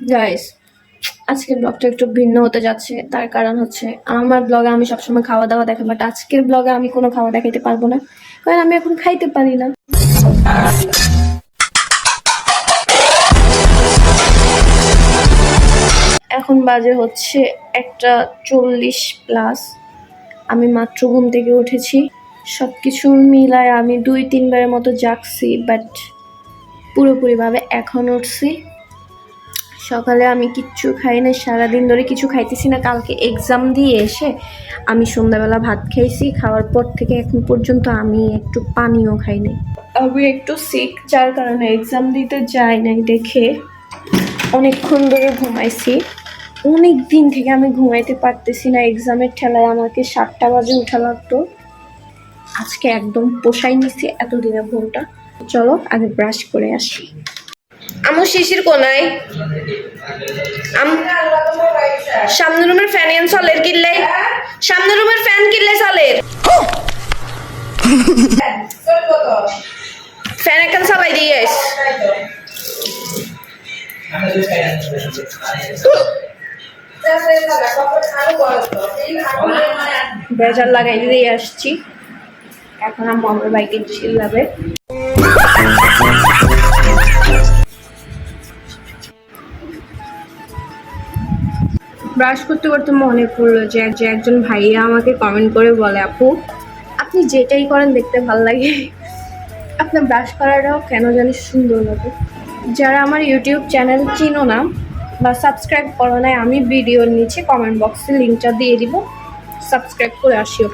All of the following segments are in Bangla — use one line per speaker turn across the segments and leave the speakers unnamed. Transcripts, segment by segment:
গাইস আজকের ব্লগটা একটু ভিন্ন হতে যাচ্ছে। তার কারণ হচ্ছে, আমার ব্লগে আমি সবসময় খাওয়া দাওয়া দেখাই বাট আজকের ব্লগে আমি কোনো খাওয়া দেখাইতে পারব না। কারণ আমি এখন খাইতে পারি না। এখন বাজে হচ্ছে একটা চল্লিশ প্লাস আমি মাত্র ঘুম থেকে উঠেছি। সব কিছু মিলায় আমি দুই তিনবারের মতো জাগছি বাট পুরোপুরিভাবে এখন উঠছি। সকালে আমি কিচ্ছু খাই না সারাদিন ধরে কিছু খাইতেছি না। কালকে এক্সাম দিয়ে এসে আমি সন্ধ্যাবেলা ভাত খাইছি, খাওয়ার পর থেকে এখন পর্যন্ত আমি একটু পানিও খাই খাইনি আমি একটু সিক যার কারণে এক্সাম দিতে যাই নাই দেখে। অনেকক্ষণ ধরে ঘুমাইছি। অনেক দিন থেকে আমি ঘুমাইতে পারতেছি না এক্সামের ঠেলায় আমাকে সাতটা বাজে উঠা লাগতো। আজকে একদম পোষাই নিছি এতদিনের ঘুমটা। চলো আগে ব্রাশ করে আসি। আমার শিশির কোনায়? আম সামনে রুমের ফ্যান এন চলের কিনলে সামনে রুমের ফ্যান কিনলে চলের। ফ্যান একখান চালাই দিয়ে আইস। বেজার লাগাই দিয়ে আসছি। এখন আমি আমার বাইকে চিল্লাবে। ব্রাশ করতে করতে মনে পড়ল যে যে একজন ভাইয়া আমাকে কমেন্ট করে বলে, আপু, আপনি যেটাই করেন দেখতে ভালো লাগে। আপনার ব্রাশ করাটাও কেন জানি সুন্দর লাগে। যারা আমার ইউটিউব চ্যানেল চিনো না বা সাবস্ক্রাইব করো নাই, আমি ভিডিওর নিচে কমেন্ট বক্সে লিঙ্কটা দিয়ে দিব। সাবস্ক্রাইব করে আসিও।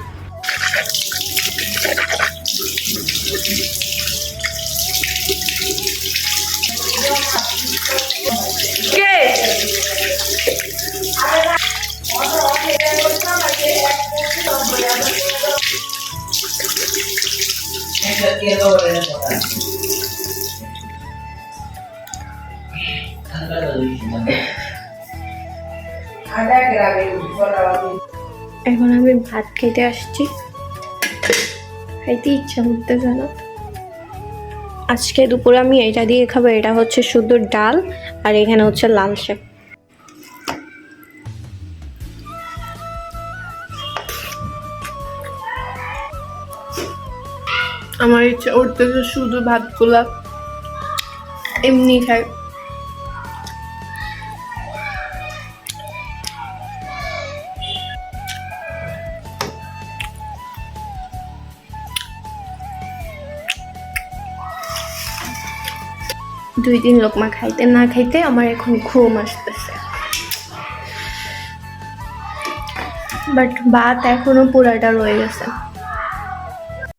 এখন আমি ভাত খেতে আসছি। খাইতে ইচ্ছা করতেছে না। আজকে দুপুরে আমি এটা দিয়ে খাব, এটা হচ্ছে শুধু ডাল আর এখানে হচ্ছে লাল শাক। আমার ইচ্ছা উঠতেছে শুধু ভাতগুলা এমনি খাই। দুই দিন লোকমা খাইতে না খাইতে আমার এখন ঘুম আসতেছে। বাট ভাত এখনও পুরাটা রয়ে গেছে।